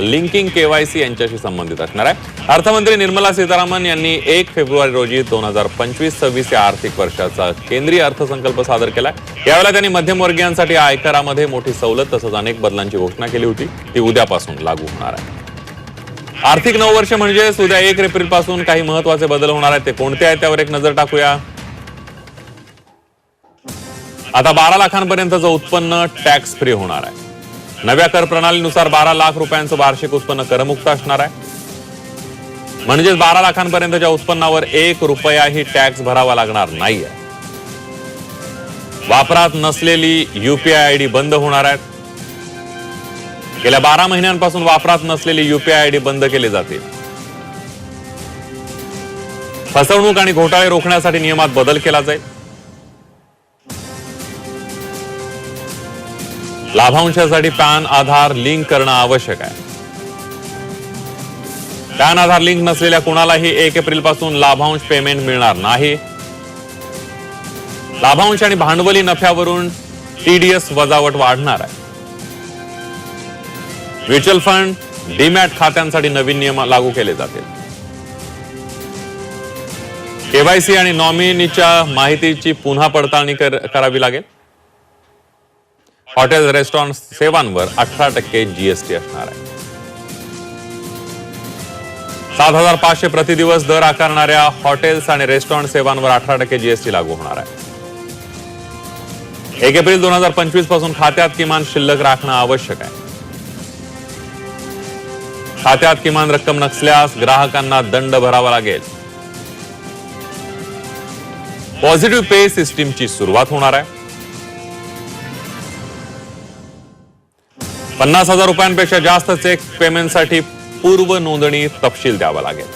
Linking KYC यांच्याशी संबंधित असणार आहे. अर्थमंत्री निर्मला सीतारामन यांनी एक फेब्रुवारी रोजी दोन हजार पंचवीस सव्वीस या आर्थिक वर्षाचा केंद्रीय अर्थसंकल्प सादर केला. यावेळेला त्यांनी मध्यमवर्गीयांसाठी आयकरामध्ये मोठी सवलत तसंच अनेक बदलांची घोषणा केली होती. ती उद्यापासून लागू होणार आहे. आर्थिक नऊ वर्ष म्हणजे उद्या एक एप्रिलपासून काही महत्त्वाचे बदल होणार आहेत ते कोणते आहेत त्यावर एक नजर टाकूया. आता बारा लाखांपर्यंतचं उत्पन्न टॅक्स फ्री होणार आहे. नव्या कर प्रणालीनुसार बारा लाख रुपयांचं वार्षिक उत्पन्न करमुक्त असणार आहे. म्हणजेच बारा लाखांपर्यंतच्या उत्पन्नावर एक रुपयाही टॅक्स भरावा लागणार नाहीये. वापरात नसलेली युपीआय आयडी बंद होणार आहेत. गेल्या बारा महिन्यांपासून वापरात नसलेली युपीआय आयडी बंद केली जाते फसवणूक आणि घोटाळे रोखण्यासाठी नियमात बदल केला जाईल. लाभांशासाठी पॅन आधार लिंक करणं आवश्यक आहे. पॅन आधार लिंक नसलेल्या कुणालाही एक एप्रिलपासून लाभांश पेमेंट मिळणार नाही. लाभांश आणि भांडवली नफ्यावरून टीडीएस वजावट वाढणार आहे. म्युच्युअल फंड डीमॅट खात्यांसाठी नवीन नियम लागू केले जातील. केवायसी आणि नॉमिनीच्या माहितीची पुन्हा पडताळणी करावी लागेल. हॉटेल रेस्टॉरंट सेवांवर अठरा टक्के जीएसटी असणार आहे. सात हजार पाचशे प्रतिदिवस दर आकारणाऱ्या हॉटेल्स आणि रेस्टॉरंट सेवांवर अठरा टक्के जीएसटी लागू होणार आहे. एक एप्रिल दोन हजार पंचवीसपासून खात्यात किमान शिल्लक राखणं आवश्यक आहे. खात्यात किमान रक्कम नसल्यास ग्राहकांना दंड भरावा लागेल. पॉझिटिव्ह पे सिस्टीमची सुरुवात होणार आहे. पन्नास हजार रुपयांपेक्षा जास्त चेक पेमेंटसाठी पूर्व नोंदणी तपशील द्यावा लागेल.